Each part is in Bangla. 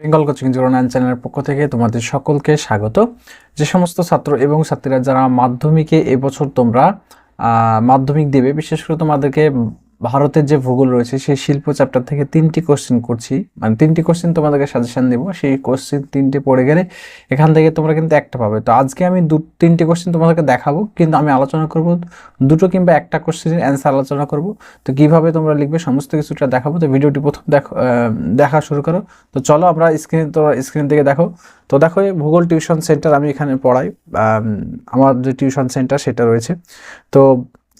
বেঙ্গল কোচিং জিরো নাইন চ্যানেলের পক্ষ থেকে তোমাদের সকলকে স্বাগত। যে সমস্ত ছাত্র এবং ছাত্রীরা যারা মাধ্যমিকে এবছর তোমরা মাধ্যমিক দেবে, বিশেষ করে তোমাদেরকে ভারতের যে ভূগোল রয়েছে সেই শিল্প চ্যাপ্টার থেকে তিনটি কোশ্চেন করছি। মানে তিনটি কোশ্চেন তোমাদেরকে সাজেশন দেবো। সেই কোশ্চেন তিনটে পড়ে গেলে এখান থেকে তোমরা কিন্তু একটা পাবে। তো আজকে আমি দু তিনটে কোশ্চেন তোমাদেরকে দেখাবো কিন্তু আমি আলোচনা করব দুটো কিংবা একটা কোশ্চেনের অ্যান্সার আলোচনা করব। তো কীভাবে তোমরা লিখবে সমস্ত কিছুটা দেখাবো। তো ভিডিওটি প্রথম দেখো দেখা শুরু করো। তো চলো আমরা স্ক্রিনে তোমরা স্ক্রিন থেকে দেখো। তো দেখো ভূগোল টিউশন সেন্টার আমি এখানে পড়াই। আম, আমার যে টিউশন সেন্টার সেটা রয়েছে। তো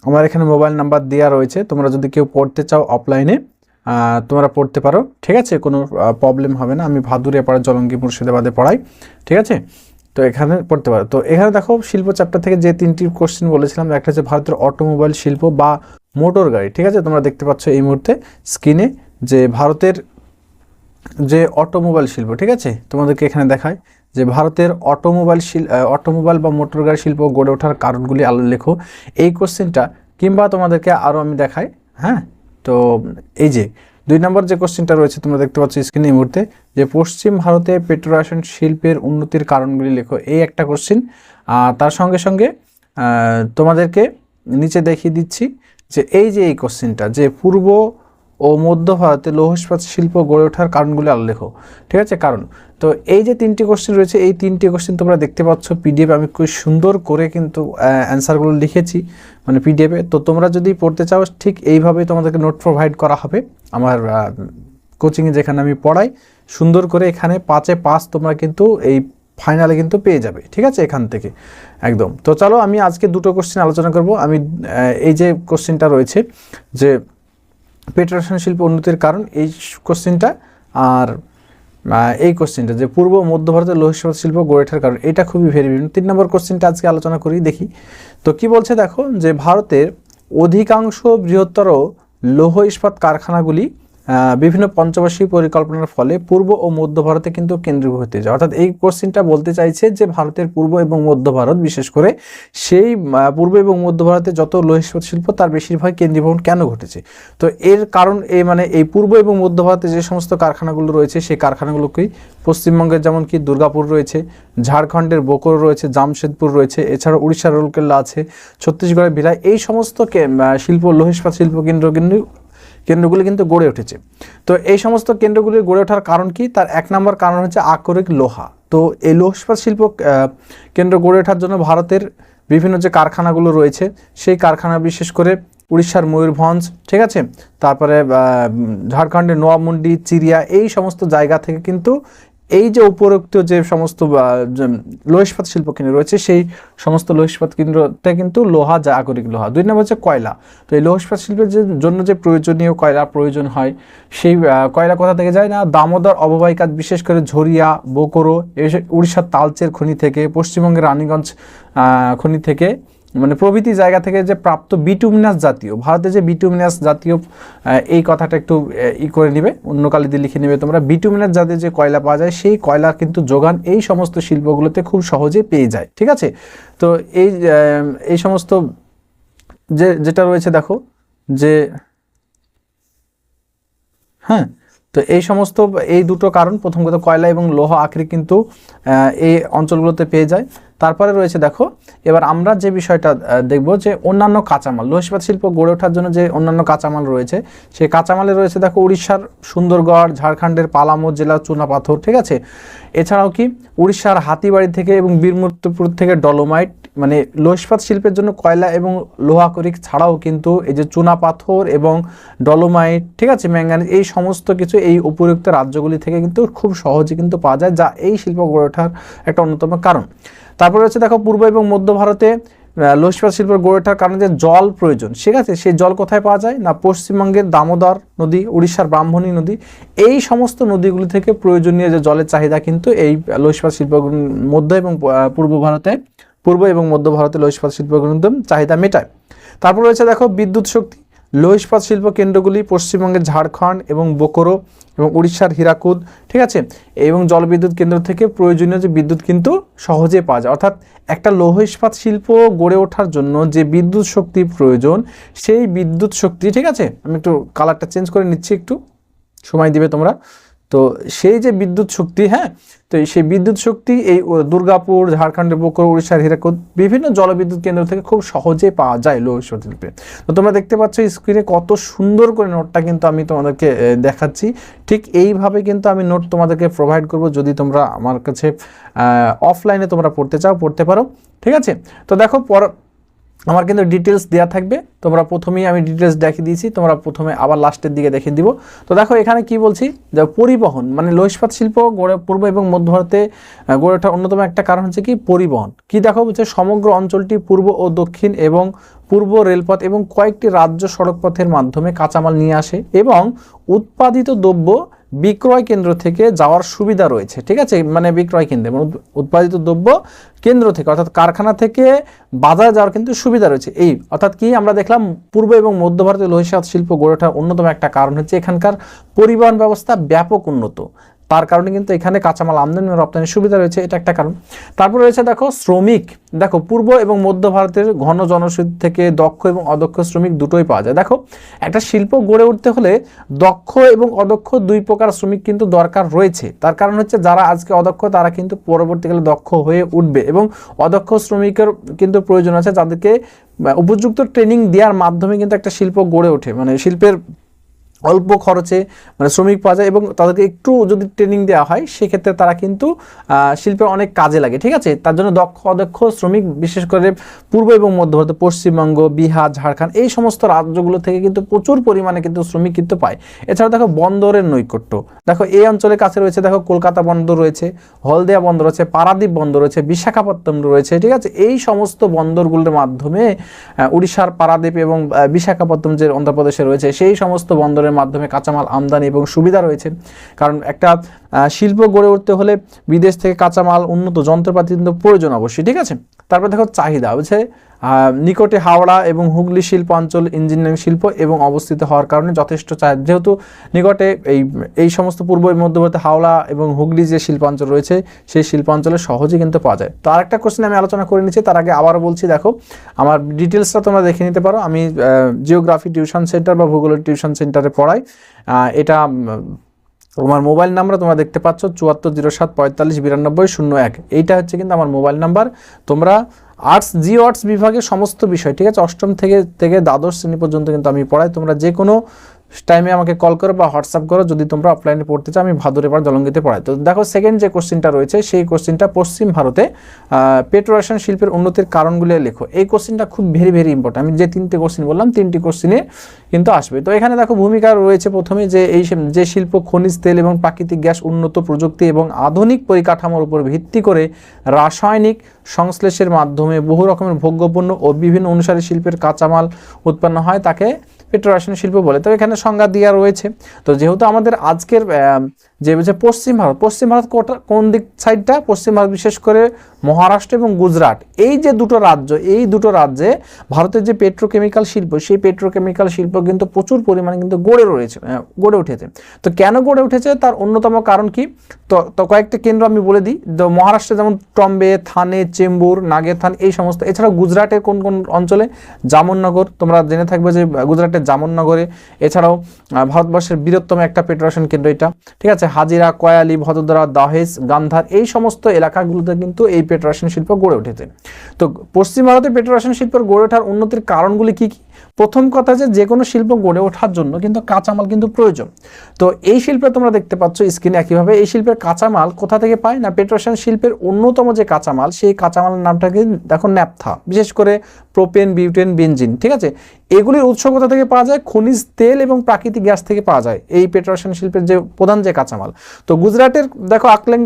আমার এখানে মোবাইল নাম্বার দেওয়া রয়েছে। তোমরা যদি কেউ পড়তে চাও অফলাইনে তোমরা পড়তে পারো। ঠিক আছে? কোনো প্রবলেম হবে না। আমি ভাদুরিয়া পাড়া জলঙ্গি মুর্শিদাবাদে পড়াই। ঠিক আছে? তো এখানে পড়তে পারো। তো এখানে দেখো, শিল্প চ্যাপ্টার থেকে যে তিনটি কোশ্চেন বলেছিলাম, একটা হচ্ছে ভারতের অটোমোবাইল শিল্প বা মোটর গাড়ি। ঠিক আছে? তোমরা দেখতে পাচ্ছ এই মুহূর্তে স্ক্রিনে যে ভারতের যে অটোমোবাইল শিল্প, ঠিক আছে? তোমাদেরকে এখানে দেখায় যে ভারতের অটোমোবাইল শিল অটোমোবাইল বা মোটর গাড়ি শিল্প গড়ে ওঠার কারণগুলি আলো লেখো। এই কোশ্চেনটা কিংবা তোমাদেরকে আরও আমি দেখাই হ্যাঁ? তো এই যে, দুই নম্বর যে কোশ্চেনটা রয়েছে তোমরা দেখতে পাচ্ছ স্ক্রিনে এই মুহূর্তে, যে পশ্চিম ভারতে পেট্রোরাসায়ন শিল্পের উন্নতির কারণগুলি লেখো। এই একটা কোশ্চেন তার সঙ্গে সঙ্গে তোমাদেরকে নিচে দেখিয়ে দিচ্ছি যে এই যে এই কোশ্চেনটা, যে পূর্ব ও মধ্য ভারতে লৌহ ইস্পাত শিল্প গড়ে ওঠার কারণগুলি আলো লেখো ঠিক আছে? কারণ, তো এই যে তিনটি কোশ্চেন রয়েছে, এই তিনটি কোশ্চেন তোমরা দেখতে পাচ্ছ পিডিএফ আমি খুব সুন্দর করে কিন্তু অ্যান্সারগুলো লিখেছি মানে পিডিএফে তো তোমরা যদি পড়তে চাও, ঠিক এইভাবেই তোমাদেরকে নোট প্রোভাইড করা হবে। আমার কোচিংয়ে যেখানে আমি পড়াই, সুন্দর করে এখানে পাঁচে পাঁচ তোমরা কিন্তু এই ফাইনালে কিন্তু পেয়ে যাবে। ঠিক আছে? এখান থেকে। একদম। তো চলো, আমি আজকে দুটো কোশ্চেন আলোচনা করব। আমি এই যে কোশ্চেনটা রয়েছে যে পেট্রোশন শিল্প উন্নতির কারণ এই কোশ্চেনটা আর এই কোশ্চেনটা যে পূর্ব মধ্য ভারতের লোহিত শিল্প গড়ে ওঠার কারণ, এটা খুবই ভেরি বিভিন্ন তিন নম্বর কোশ্চেনটা আজকে আলোচনা করি, দেখি। তো কি বলছে দেখো যে ভারতের অধিকাংশ বৃহত্তর লৌহ ইস্পাত কারখানাগুলি বিভিন্ন পঞ্চবার্ষিক পরিকল্পনার ফলে পূর্ব ও মধ্য ভারতে কিন্তু কেন্দ্রীভূত যায়। অর্থাৎ এই কোশ্চেনটা বলতে চাইছে যে ভারতের পূর্ব এবং মধ্য ভারত, বিশেষ করে সেই পূর্ব এবং মধ্য ভারতে যত লৌহ শিল্প, তার বেশিরভাগ কেন্দ্রীভবন কেন ঘটেছে? তো এর কারণ এই মানে এই পূর্ব এবং মধ্য ভারতে যে সমস্ত কারখানাগুলো রয়েছে, সেই কারখানাগুলোকেই পশ্চিমবঙ্গের যেমন কি দুর্গাপুর রয়েছে, ঝাড়খণ্ডের বোকরো রয়েছে, জামশেদপুর রয়েছে এছাড়া উড়িষ্যার রোলকেল্লা আছে, ছত্তিশগড়ের ভিলাই এই সমস্ত শিল্প লৌহ শিল্প কেন্দ্র কিন্তু কেন্দ্রগুলি কিন্তু গড়ে উঠেছে। তো এই সমস্ত কেন্দ্রগুলি গড়ে ওঠার কারণ কি? তার এক নম্বর কারণ হচ্ছে আকরিক লোহা। তো এই লোহস্পাত শিল্প কেন্দ্র গড়ে ওঠার জন্য ভারতের বিভিন্ন যে কারখানাগুলো রয়েছে, সেই কারখানা বিশেষ করে উড়িষ্যার ময়ূরভঞ্জ, ঠিক আছে? তারপরে ঝাড়খণ্ডের নোয়ামুন্ডি, চিড়িয়া, এই সমস্ত জায়গা থেকে কিন্তু এই যে উপরোক্ত যে সমস্ত আহ, যে লৌহ ইস্পাত শিল্প কেন্দ্র রয়েছে সেই সমস্ত লৌহ ইস্পাত কেন্দ্রতে কিন্তু লোহা যা আকরিক লোহা দুই নম্বর হচ্ছে কয়লা। তো এই লৌহ ইস্পাত শিল্পের যে জন্য যে প্রয়োজনীয় কয়লা প্রয়োজন হয় সেই কয়লা কোথা থেকে যায় না? দামোদর অববাহিকা বিশেষ করে ঝরিয়া বোকরো উড়িষ্যার তালচের খনি থেকে পশ্চিমবঙ্গের রানীগঞ্জ খনি থেকে। মানে প্রভৃতি জায়গা থেকে যে প্রাপ্ত বিটুমিনাস জাতীয়, ভারতে যে বিটুমিনাস জাতীয় এই কথাটা একটু ই করে নিবে অন্য কালি দিয়ে লিখে নেবে তোমরা, বিটুমিনাস জাতীয় যে কয়লা পাওয়া যায়, সেই কয়লা কিন্তু যোগান এই সমস্ত শিল্পগুলোতে খুব সহজে পেয়ে যায়, ঠিক আছে? তো এই এই সমস্ত যে, যেটা রয়েছে দেখো, যে হ্যাঁ তো এই সমস্ত, এই দুটো কারণ, প্রথম কথা কয়লা এবং লোহা আখরি কিন্তু এই অঞ্চলগুলোতে পেয়ে যায়। তারপরে রয়েছে, দেখো, এবার আমরা যে বিষয়টা দেখব যে অন্যান্য কাঁচামাল লোহ ইস্পাত শিল্প গড়ে ওঠার জন্য যে অন্যান্য কাঁচামাল রয়েছে, সেই কাঁচামালে রয়েছে, দেখো, উড়িষ্যার সুন্দরগড়, ঝাড়খণ্ডের পালামো জেলার চুনাপাথর, ঠিক আছে? এছাড়াও কি, উড়িষ্যার হাতিবাড়ি থেকে এবং বীরমূর্তিপুর থেকে ডলোমাইট মানে লোহ ইস্পাত শিল্পের জন্য কয়লা এবং লোহাকরিক ছাড়াও কিন্তু এই যে চুনা পাথর এবং ডলোমাইট, ঠিক আছে, ম্যাঙ্গানিজ, এই সমস্ত কিছু এই উপযুক্ত রাজ্যগুলি থেকে কিন্তু খুব সহজে কিন্তু পাওয়া যায়, যা এই শিল্প গড়ে ওঠার একটা অন্যতম কারণ। তারপরে হচ্ছে দেখো পূর্ব এবং মধ্য ভারতে আহ, শিল্পের গড়ে ওঠার কারণে যে জল প্রয়োজন ঠিক আছে? সেই জল কোথায় পাওয়া যায়? না পশ্চিমবঙ্গের দামোদর নদী উড়িষ্যার ব্রাহ্মণী নদী এই সমস্ত নদীগুলি থেকে প্রয়োজনীয় যে জলের চাহিদা কিন্তু এই লোহ ইস্পাত শিল্প মধ্য এবং পূর্ব ভারতে পূর্ব এবং মধ্য ভারতে লৌহ ইস্পাত শিল্প চাহিদা মেটায়। তারপর রয়েছে দেখো বিদ্যুৎ শক্তি। লৌহ ইস্পাত শিল্প কেন্দ্রগুলি পশ্চিমবঙ্গের ঝাড়খণ্ড এবং বোকরো এবং উড়িষ্যার হীরাকুদ, ঠিক আছে? এবং জলবিদ্যুৎ কেন্দ্র থেকে প্রয়োজনীয় যে বিদ্যুৎ কিন্তু সহজে পাওয়া যায়। অর্থাৎ একটা লৌহ ইস্পাত শিল্প গড়ে ওঠার জন্য যে বিদ্যুৎ শক্তি প্রয়োজন, সেই বিদ্যুৎ শক্তি, ঠিক আছে? আমি একটু কালারটা চেঞ্জ করে নিচ্ছি একটু। সময় দিবে তোমরা। তো সেই যে বিদ্যুৎ শক্তি হ্যাঁ? তো সেই বিদ্যুৎ শক্তি এই দুর্গাপুর ঝাড়খণ্ডের বকর উড়িষ্যার হীরাকুদ, বিভিন্ন জলবিদ্যুৎ কেন্দ্র থেকে খুব সহজে পাওয়া যায় ইস্পাত শিল্পে তো তোমরা দেখতে পাচ্ছ স্ক্রিনে কত সুন্দর করে নোটটা কিন্তু আমি তোমাদেরকে দেখাচ্ছি। ঠিক এইভাবে কিন্তু আমি নোট তোমাদেরকে প্রোভাইড করব যদি তোমরা আমার কাছে অফলাইনে তোমরা পড়তে চাও, পড়তে পারো। ঠিক আছে? তো দেখো পর আমার কিন্তু ডিটেলস দেওয়া থাকবে। তোমরা প্রথমেই আমি ডিটেলস দেখিয়ে দিয়েছি, তোমরা প্রথমে আবার লাস্টের দিকে দেখিয়ে দিব। তো দেখো, এখানে কি বলছি? যে পরিবহন মানে লোহ শিল্প গড়ে পূর্ব এবং মধ্য ভারতে গড়ে ওঠার অন্যতম একটা কারণ হচ্ছে কি? পরিবহন। কি দেখো বলছে সমগ্র অঞ্চলটি পূর্ব ও দক্ষিণ এবং পূর্ব রেলপথ এবং কয়েকটি রাজ্য সড়কপথের মাধ্যমে কাঁচামাল নিয়ে আসে এবং উৎপাদিত দ্রব্য বিক্রয় কেন্দ্র থেকে যাওয়ার সুবিধা রয়েছে, ঠিক আছে? মানে বিক্রয় কেন্দ্রে মানে উৎপাদিত দ্রব্য কেন্দ্র থেকে, অর্থাৎ কারখানা থেকে বাজারে যাওয়ার কিন্তু সুবিধা রয়েছে। এই, অর্থাৎ কি আমরা দেখলাম, পূর্ব এবং মধ্য ভারতের লোহিসাত শিল্প গড়ে ওঠার অন্যতম একটা কারণ হচ্ছে এখানকার পরিবহন ব্যবস্থা ব্যাপক উন্নত। তার কারণে কিন্তু এখানে কাঁচামাল আমদানি রপ্তানির সুবিধা রয়েছে, এটা একটা কারণ। তারপর রয়েছে দেখো, শ্রমিক। দেখো, পূর্ব এবং মধ্য ভারতের ঘন জনশীল থেকে দক্ষ এবং অদক্ষ শ্রমিক দুটোই পাওয়া যায়। দেখো, একটা শিল্প গড়ে উঠতে হলে দক্ষ এবং অদক্ষ দুই প্রকার শ্রমিক কিন্তু দরকার রয়েছে। তার কারণ হচ্ছে, যারা আজকে অদক্ষ, তারা কিন্তু পরবর্তীকালে দক্ষ হয়ে উঠবে এবং অদক্ষ শ্রমিকের কিন্তু প্রয়োজন আছে, যাদেরকে উপযুক্ত ট্রেনিং দেওয়ার মাধ্যমে কিন্তু একটা শিল্প গড়ে ওঠে। মানে শিল্পের অল্প খরচে মানে শ্রমিক পাওয়া যায় এবং তাদেরকে একটু যদি ট্রেনিং দেওয়া হয়, সেক্ষেত্রে তারা কিন্তু শিল্পে অনেক কাজে লাগে, ঠিক আছে? তার জন্য দক্ষ, অদক্ষ শ্রমিক, বিশেষ করে পূর্ব এবং মধ্য ভারতে, পশ্চিমবঙ্গ, বিহার, ঝাড়খণ্ড, এই সমস্ত রাজ্যগুলো থেকে কিন্তু প্রচুর পরিমাণে কিন্তু শ্রমিক কিন্তু পায়। এছাড়া দেখো বন্দরের নৈকট্য। দেখো এই অঞ্চলের কাছে রয়েছে, দেখো কলকাতা বন্দর রয়েছে, হলদিয়া বন্দর রয়েছে, পারাদ্বীপ বন্দর রয়েছে, বিশাখাপত্তনম রয়েছে, ঠিক আছে? এই সমস্ত বন্দরগুলোর মাধ্যমে উড়িষ্যার পারাদ্বীপ এবং বিশাখাপত্তনম যে অন্ধ্রপ্রদেশে রয়েছে, সেই সমস্ত বন্দরের মাধ্যমে কাঁচামাল আমদানি এবং সুবিধা রয়েছে। কারণ একটা শিল্প গড়ে উঠতে হলে বিদেশ থেকে কাঁচামাল, উন্নত যন্ত্রপাতি কিন্তু প্রয়োজন অবশ্যই, ঠিক আছে? তারপর দেখো চাহিদা বুঝছে নিকটে হাওড়া এবং হুগলি শিল্প অঞ্চল ইঞ্জিনিয়ারিং শিল্প এবং অবস্থিত হওয়ার কারণে যথেষ্ট চাহিদা যেহেতু নিকটে এই এই সমস্ত পূর্ব মধ্যবর্তী হাওড়া এবং হুগলি যে শিল্পাঞ্চল রয়েছে, সেই শিল্পাঞ্চলে সহজে কিন্তু পাওয়া যায়। তো আরেকটা কোশ্চেন আমি আলোচনা করে নিচ্ছি, তার আগে আবারও বলছি, দেখো, আমার ডিটেলসটা তোমরা দেখে নিতে পারো। আমি জিওগ্রাফি টিউশন সেন্টার বা ভূগোলের টিউশন সেন্টারে পড়াই। এটা আমার মোবাইল নাম্বার তোমরা দেখতে পাচ্ছ, চুয়াত্তর, জিরো, সাত, পঁয়তাল্লিশ, বিরানব্বই, শূন্য, এক। এইটা হচ্ছে কিন্তু আমার মোবাইল নাম্বার তোমরা আর্টস জি আর্টস বিভাগে সমস্ত বিষয়, ঠিক আছে? অষ্টম থেকে থেকে দ্বাদশ শ্রেণি পর্যন্ত কিন্তু আমি পড়াই। তোমরা যে কোনো টাইমে আমাকে কল করো বা হোয়াটসঅ্যাপ করো, যদি তোমরা অফলাইনে পড়তে চাও, আমি ভাদুরে পাড় জলঙ্গিতে পড়াই। তো দেখো সেকেন্ড যে কোশ্চেনটা রয়েছে, সেই কোশ্চেনটা পশ্চিম ভারতে পেট্রোরেশন শিল্পের উন্নতির কারণগুলি লেখো। এই কোশ্চেনটা খুব ভেরি ভেরি ইম্পর্টেন্ট আমি যে তিনটে কোশ্চেন বললাম, তিনটি কোশ্চেনে কিন্তু আসবে। তো এখানে দেখো, ভূমিকা রয়েছে প্রথমে যে এই যে শিল্প খনিজ তেল এবং প্রাকৃতিক গ্যাস উন্নত প্রযুক্তি এবং আধুনিক পরিকাঠামোর উপর ভিত্তি করে রাসায়নিক সংশ্লেষের মাধ্যমে বহু রকমের ভোগ্যপণ্য ও বিভিন্ন অনুসারী শিল্পের কাঁচামাল উৎপন্ন হয়। তাকে পেট্রোরাসায়নিক শিল্প বলে তো এখানে সংজ্ঞা দেওয়া রয়েছে। তো যেহেতু আমাদের আজকের যে যে পশ্চিম ভারত। পশ্চিম ভারত কোটা- কোন দিক সাইডটা? পশ্চিম ভারত বিশেষ করে মহারাষ্ট্র এবং গুজরাট। এই যে দুটো রাজ্য, এই দুটো রাজ্যে ভারতের যে পেট্রোকেমিক্যাল শিল্প, সেই পেট্রোকেমিক্যাল শিল্প কিন্তু প্রচুর পরিমাণে কিন্তু গড়ে রয়েছে গড়ে উঠেছে। তো কেন গড়ে উঠেছে? তার অন্যতম কারণ কি? তো তো কয়েকটা কেন্দ্র আমি বলে দিই। মহারাষ্ট্রে যেমন টম্বে, থানে, চেম্বুর নাগেরথান এই সমস্ত। এছাড়াও গুজরাটের কোন কোন অঞ্চলে? জামননগর তোমরা জেনে থাকবে যে গুজরাটের জামননগরে এছাড়াও ভারতবর্ষের বৃহত্তম একটা পেট্রোরেশন কেন্দ্র এটা। ঠিক আছে? হাজিরা, কয়ালি, ভদোদরা, দাহেজ, গান্ধার এই সমস্ত এলাকাগুলোতে কিন্তু এই পেট্রোরাসায়ন শিল্প গড়ে উঠেছে। তো পশ্চিম ভারতে পেট্রোরাসায়ন শিল্পের গড়ে ওঠার উন্নতির কারণগুলি কি কি? প্রথম কথা যে যে কোনো শিল্প গড়ে ওঠার জন্য কিন্তু কাঁচামাল কিন্তু প্রয়োজন। তো এই শিল্পে তোমরা দেখতে পাচ্ছ স্ক্রিনে একইভাবে। এই শিল্পের কাঁচামাল কোথা থেকে পায়? না পেট্রোরেশন শিল্পের অন্যতম যে কাঁচামাল, সেই কাঁচামালের নামটা কি? দেখো ন্যাপথা, বিশেষ করে প্রোপেন বিউটেন বেঞ্জিন ঠিক আছে? এগুলির উৎস কোথা থেকে পাওয়া যায়? খনিজ তেল এবং প্রাকৃতিক গ্যাস থেকে পাওয়া যায় এই পেট্রোরেশন শিল্পের যে প্রধান যে কাঁচামাল। তো গুজরাটের, দেখো আকলেং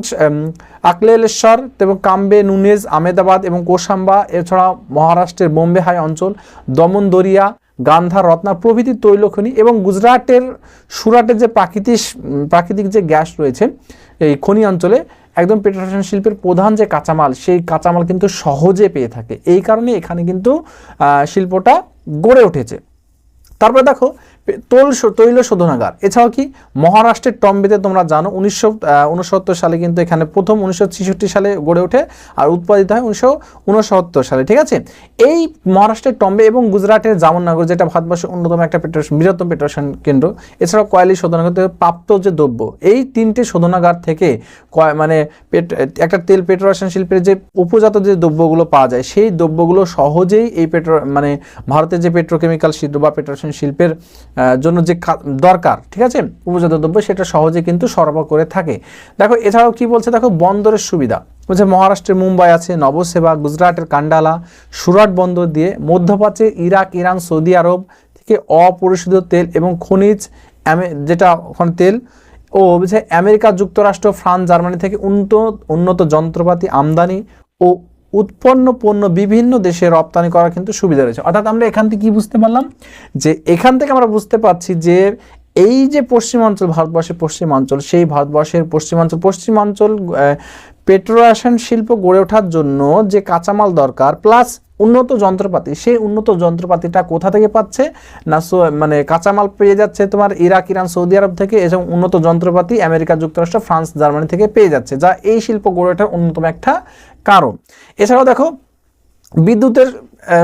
আকলেলেশ্বর, এবং কাম্বে, নুনেজ আমেদাবাদ এবং কোসাম্বা এছাড়া মহারাষ্ট্রের বোম্বে হাই অঞ্চল, দমন, দরিয়া গান্ধার রত্না প্রভৃতি তৈল খনি এবং গুজরাটের, সুরাটের যে প্রাকৃতিক প্রাকৃতিক যে গ্যাস রয়েছে এই খনি অঞ্চলে একদম পেট্রোলিয়াম শিল্পের প্রধান যে কাঁচামাল, সেই কাঁচামাল কিন্তু সহজে পেয়ে থাকে। এই কারণে এখানে কিন্তু শিল্পটা গড়ে উঠেছে। তারপরে দেখো তোল তৈল শোধনাগার। এছাড়াও কি? মহারাষ্ট্রের টম্বেতে তোমরা জানো, উনিশশো উনসত্তর সালে কিন্তু এখানে প্রথম উনিশশো ছেষট্টি সালে গড়ে ওঠে আর উৎপাদিত হয় উনিশশো উনসত্তর সালে, ঠিক আছে? এই মহারাষ্ট্রের টম্বে এবং গুজরাটের জামননগর যেটা ভারতবর্ষের অন্যতম একটা পেট্রোশন বৃহত্তম পেট্রোশন কেন্দ্র, এছাড়াও কয়লি শোধনাগার থেকে প্রাপ্ত যে দ্রব্য, এই তিনটে শোধনাগার থেকে কয় মানে পেট- একটা তেল পেট্রোশন শিল্পের যে উপজাত যে দ্রব্যগুলো পাওয়া যায়, সেই দ্রব্যগুলো সহজেই এই পেট্রো মানে ভারতের যে পেট্রোকেমিক্যাল শিল্প বা পেট্রোশন শিল্পের জন্য যে দরকার, ঠিক আছে? উপজাত দ্রব্য সেটা সহজে কিন্তু সরবরাহ করে থাকে। দেখো, এছাড়াও কি বলছে? দেখো, বন্দরের সুবিধা। বলছে, মহারাষ্ট্রের মুম্বাই আছে, নবসেবা, গুজরাটের কান্ডালা, সুরাট বন্দর দিয়ে মধ্যপ্রাচ্যে ইরাক, ইরান, সৌদি আরব থেকে অপরিশোধিত তেল এবং খনিজ যেটা ওখানে তেল ও বলছে, আমেরিকা, যুক্তরাষ্ট্র, ফ্রান্স, জার্মানি থেকে উন্নত উন্নত যন্ত্রপাতি আমদানি ও উৎপন্ন পণ্য বিভিন্ন দেশে রপ্তানি করার কিন্তু সুবিধা রয়েছে। অর্থাৎ আমরা এখান থেকে কি বুঝতে পারলাম? যে এখান থেকে আমরা বুঝতে পারছি যে এই যে পশ্চিমাঞ্চল, ভারতবর্ষের পশ্চিমাঞ্চল, সেই ভারতবর্ষের পশ্চিমাঞ্চল পশ্চিমাঞ্চল পেট্রোরাসায়ন শিল্প গড়ে ওঠার জন্য যে কাঁচামাল দরকার প্লাস উন্নত যন্ত্রপাতি, সেই উন্নত যন্ত্রপাতিটা কোথা থেকে পাচ্ছে? না মানে কাঁচামাল পেয়ে যাচ্ছে তোমার ইরাক, ইরান, সৌদি আরব থেকে এবং উন্নত যন্ত্রপাতি আমেরিকা, যুক্তরাষ্ট্র, ফ্রান্স, জার্মানি থেকে পেয়ে যাচ্ছে, যা এই শিল্প গড়ে ওঠার অন্যতম একটা কারণ। এছাড়াও দেখো, বিদ্যুতের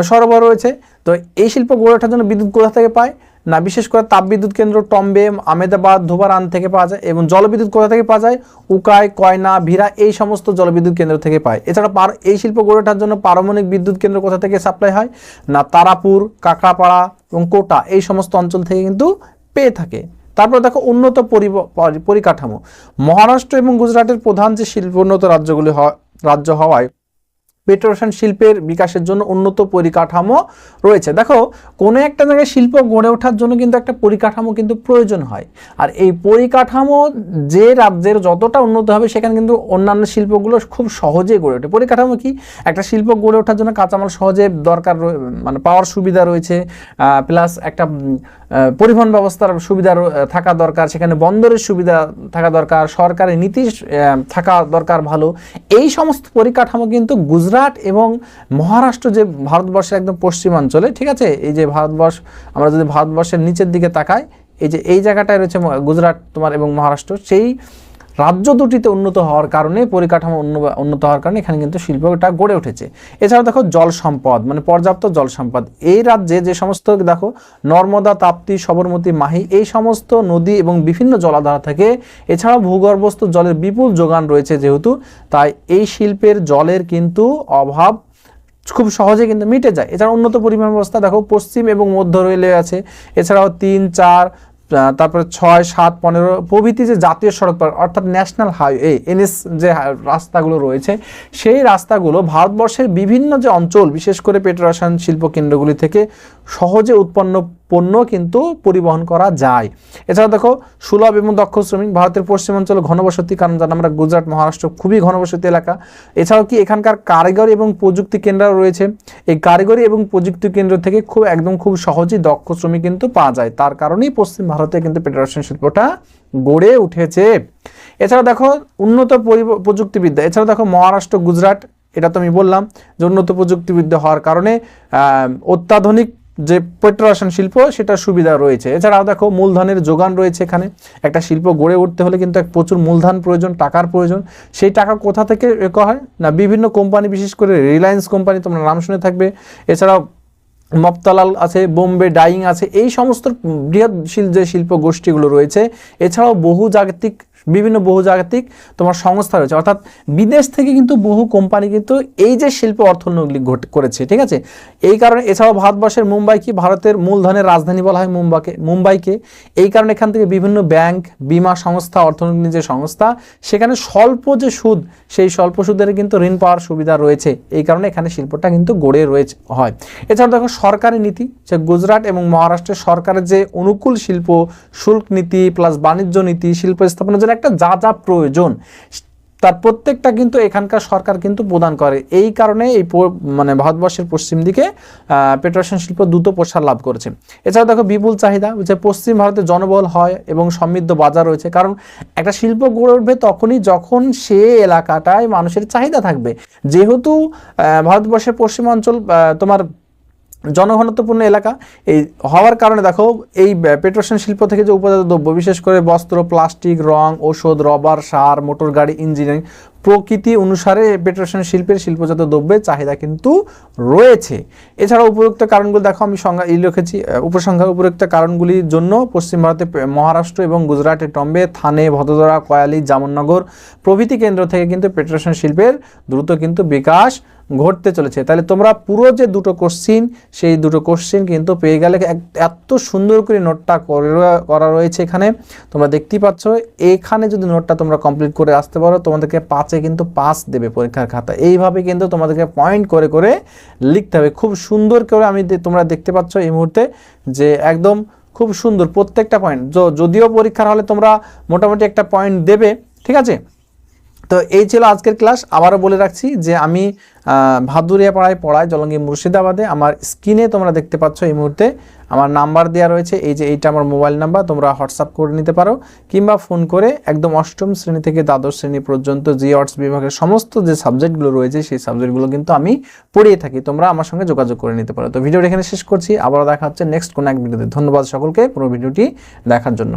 সরবরাহ রয়েছে, তো এই শিল্প গড়ে ওঠার জন্য বিদ্যুৎ কোথা থেকে পায়? না, বিশেষ করে তাপবিদ্যুৎ কেন্দ্র টম্বে আমেদাবাদ ধোবারান থেকে পাওয়া যায় এবং জলবিদ্যুৎ কোথা থেকে পাওয়া যায়? উকায় কয়না, ভিরা, এই সমস্ত জলবিদ্যুৎ কেন্দ্র থেকে পায়। এছাড়া পার এই শিল্প গড়ে ওঠার জন্য পারমাণবিক বিদ্যুৎ কেন্দ্র কোথা থেকে সাপ্লাই হয়? না, তারাপুর, কাকড়াপাড়া এবং কোটা, এই সমস্ত অঞ্চল থেকে কিন্তু পেয়ে থাকে। তারপর দেখো উন্নত পরিকাঠামো। মহারাষ্ট্র এবং গুজরাটের প্রধান যে শিল্পোন্নত রাজ্যগুলি হয় রাজ্য হওয়ায় পেট্রোরসায়ন শিল্পের বিকাশের জন্য উন্নত পরিকাঠামো রয়েছে। দেখো, কোনো একটা জায়গায় শিল্প গড়ে ওঠার জন্য কিন্তু একটা পরিকাঠামো কিন্তু প্রয়োজন হয়। আর এই পরিকাঠামো যে রাজ্যের যতটা উন্নত হবে, সেখানে কিন্তু অন্যান্য শিল্পগুলো খুব সহজে গড়ে ওঠে। পরিকাঠামো কি? একটা শিল্প গড়ে ওঠার জন্য কাঁচামাল সহজে দরকার মানে পাওয়ার সুবিধা রয়েছে প্লাস একটা পরিবহন ব্যবস্থার সুবিধা থাকা দরকার, সেখানে বন্দরের সুবিধা থাকা দরকার, সরকারি নীতি থাকা দরকার ভালো। এই সমস্ত পরিকাঠামো কিন্তু গুজরাট এবং মহারাষ্ট্র যে ভারতবর্ষের একদম পশ্চিমাঞ্চলে, ঠিক আছে? এই যে ভারতবর্ষ, আমরা যদি ভারতবর্ষের নিচের দিকে তাকাই, এই যে এই জায়গাটায় রয়েছে গুজরাট তোমার এবং মহারাষ্ট্র, সেই রাজ্য দুটিতে উন্নত হওয়ার কারণে পরিকাঠামো উন্ন- উন্নত হওয়ার কারণে এখানে কিন্তু শিল্পটা গড়ে উঠেছে। এছাড়াও দেখো জল সম্পদ মানে পর্যাপ্ত জল সম্পদ। এই রাজ্যে যে সমস্ত দেখো নর্মদা, তাপ্তি, সবরমতী, মাহি, এই সমস্ত নদী এবং বিভিন্ন জলাধার থেকে এছাড়াও ভূগর্ভস্থ জলের বিপুল যোগান রয়েছে যেহেতু, তাই এই শিল্পের জলের কিন্তু অভাব খুব সহজে কিন্তু মিটে যায়। এছাড়া উন্নত পরিবহন ব্যবস্থা দেখো পশ্চিম এবং মধ্য রেলওয়ে আছে। এছাড়াও তিন, চার তারপরে ছয়, সাত, পনেরো, প্রভৃতি যে জাতীয় সড়ক অর্থাৎ ন্যাশনাল হাইওয়ে, এনএস যে রাস্তাগুলো রয়েছে, সেই রাস্তাগুলো ভারতবর্ষের বিভিন্ন যে অঞ্চল, বিশেষ করে পেট্রোরাসায়ন শিল্প কেন্দ্রগুলি থেকে সহজে উৎপন্ন পণ্য কিন্তু পরিবহন করা যায়। এছাড়া দেখো, সুলভ এবং দক্ষ শ্রমিক ভারতের পশ্চিমাঞ্চলে ঘনবসতি, কারণ জানো আমরা গুজরাট, মহারাষ্ট্র খুবই ঘনবসতি এলাকা। এছাড়াও কি এখানকার কারিগরি এবং প্রযুক্তি কেন্দ্র রয়েছে? এই কারিগরি এবং প্রযুক্তি কেন্দ্র থেকে খুব একদম খুব সহজেই দক্ষ শ্রমিক কিন্তু পাওয়া যায়। তার কারণেই পশ্চিম ভারতে কিন্তু পেট্রোরসায়ন শিল্পটা গড়ে উঠেছে। এছাড়া দেখো, উন্নত প্রযুক্তিবিদ্যা। এছাড়া দেখো, মহারাষ্ট্র, গুজরাট, এটা তো আমি বললাম, যে উন্নত প্রযুক্তিবিদ্যা হওয়ার কারণে অত্যাধুনিক যে পেট্রোরসায়ন শিল্প, সেটা সুবিধা রয়েছে। এছাড়াও দেখো, মূলধনের যোগান রয়েছে এখানে। একটা শিল্প গড়ে উঠতে হলে কিন্তু এক প্রচুর মূলধন প্রয়োজন, টাকার প্রয়োজন। সেই টাকা কোথা থেকে এ হয়? না, বিভিন্ন কোম্পানি, বিশেষ করে রিলায়েন্স কোম্পানি, তোমরা নাম শুনে থাকবে। এছাড়াও মপতালাল আছে, বোম্বে ডাইং আছে, এই সমস্ত বৃহৎশীল যে শিল্প গোষ্ঠীগুলো রয়েছে। এছাড়াও বহু জাগতিক বিভিন্ন বহুজাতিক তোমার সংস্থা রয়েছে। অর্থাৎ বিদেশ থেকে কিন্তু বহু কোম্পানি কিন্তু এই যে শিল্প অর্থনৈতিক ঘট- করেছে, ঠিক আছে? এই কারণে এছাড়াও ভারতবর্ষের মুম্বাই কি ভারতের মূলধনের রাজধানী বলা হয় মুম্বাইকে মুম্বাইকে। এই কারণে এখান থেকে বিভিন্ন ব্যাংক, বিমা সংস্থা অর্থনৈতিক যে সংস্থা, সেখানে স্বল্প যে সুদ, সেই স্বল্প সুদের কিন্তু ঋণ পাওয়ার সুবিধা রয়েছে। এই কারণে এখানে শিল্পটা কিন্তু গড়ে রয়েছে, হয়। এছাড়াও দেখো সরকারি নীতি, যে গুজরাট এবং মহারাষ্ট্রের সরকারের যে অনুকূল শিল্প, শুল্ক নীতি প্লাস বাণিজ্য নীতি, শিল্প স্থাপনের জন্য একটা যা যা প্রয়োজন, তার প্রত্যেকটা কিন্তু এখানকার সরকার কিন্তু প্রদান করে। এই কারণে এই মানে ভারতবর্ষের পশ্চিম দিকে পেট্রোশন শিল্প দ্রুত প্রসার লাভ করেছে। এছাড়াও দেখো বিপুল চাহিদা, যে পশ্চিম ভারতে জনবল হয় এবং সমৃদ্ধ বাজার রয়েছে। কারণ একটা শিল্প গড়ে উঠবে তখনই যখন সে এলাকাটায় মানুষের চাহিদা থাকবে। যেহেতু ভারতবর্ষের পশ্চিমাঞ্চল তোমার জনঘনত্বপূর্ণ এলাকা। এই হওয়ার কারণে দেখো এই পেট্রোশন শিল্প থেকে যে উপাদান দ্রব্য বিশেষ করে বস্ত্র প্লাস্টিক রং ওষুধ রবার সার মোটর গাড়ি ইঞ্জিনিয়ারিং প্রকৃতি অনুসারে পেট্রোশন শিল্পের শিল্পজাত দ্রব্যের চাহিদা কিন্তু রয়েছে। এছাড়া উপযুক্ত কারণগুলো দেখো আমি সংজ্ঞা এই লিখেছি আহ, উপসংখ্যা উপযুক্ত কারণগুলির জন্য পশ্চিম ভারতে মহারাষ্ট্র এবং গুজরাটে টম্বে থানে ভদোদরা কয়ালি জামনগর প্রভৃতি কেন্দ্র থেকে কিন্তু পেট্রোশন শিল্পের দ্রুত কিন্তু বিকাশ ঘটতে চলেছে। তাহলে তোমরা পুরো যে দুটো কোশ্চিন সেই দুটো কোশ্চিন কিন্তু পেয়ে গেলে এত সুন্দর করে নোটটা করে- রয়েছে এখানে। তোমরা দেখতেই পাচ্ছ, এখানে যদি নোটটা তোমরা কমপ্লিট করে আসতে পারো, তোমাদেরকে পাঁচে কিন্তু পাস দেবে পরীক্ষার খাতা। এইভাবে কিন্তু তোমাদেরকে পয়েন্ট করে করে লিখতে হবে। খুব সুন্দর করে আমি তোমরা দেখতে পাচ্ছ এই মুহূর্তে যে একদম খুব সুন্দর প্রত্যেকটা পয়েন্ট যদিও পরীক্ষার হলে তোমরা মোটামুটি একটা পয়েন্ট দেবে, ঠিক আছে? তো এই ছিল আজকের ক্লাস। আবারও বলে রাখছি যে আমি আহ, ভাদুরিয়া পাড়ায় জলঙ্গি মুর্শিদাবাদে আমার স্ক্রিনে তোমরা দেখতে পাচ্ছ এই মুহূর্তে আমার নাম্বার দেওয়া রয়েছে। এই যে এইটা আমার মোবাইল নাম্বার তোমরা হোয়াটসঅ্যাপ করে নিতে পারো কিংবা ফোন করে একদম অষ্টম শ্রেণি থেকে দ্বাদশ শ্রেণি পর্যন্ত জি আর্টস বিভাগের সমস্ত যে সাবজেক্টগুলো রয়েছে সেই সাবজেক্টগুলো কিন্তু আমি পড়িয়ে থাকি। তোমরা আমার সঙ্গে যোগাযোগ করে নিতে পারো। তো ভিডিওটা এখানে শেষ করছি। আবারও দেখা হচ্ছে নেক্সট কোনো এক ভিডিওতে। ধন্যবাদ সকলকে পুরো ভিডিওটি দেখার জন্য।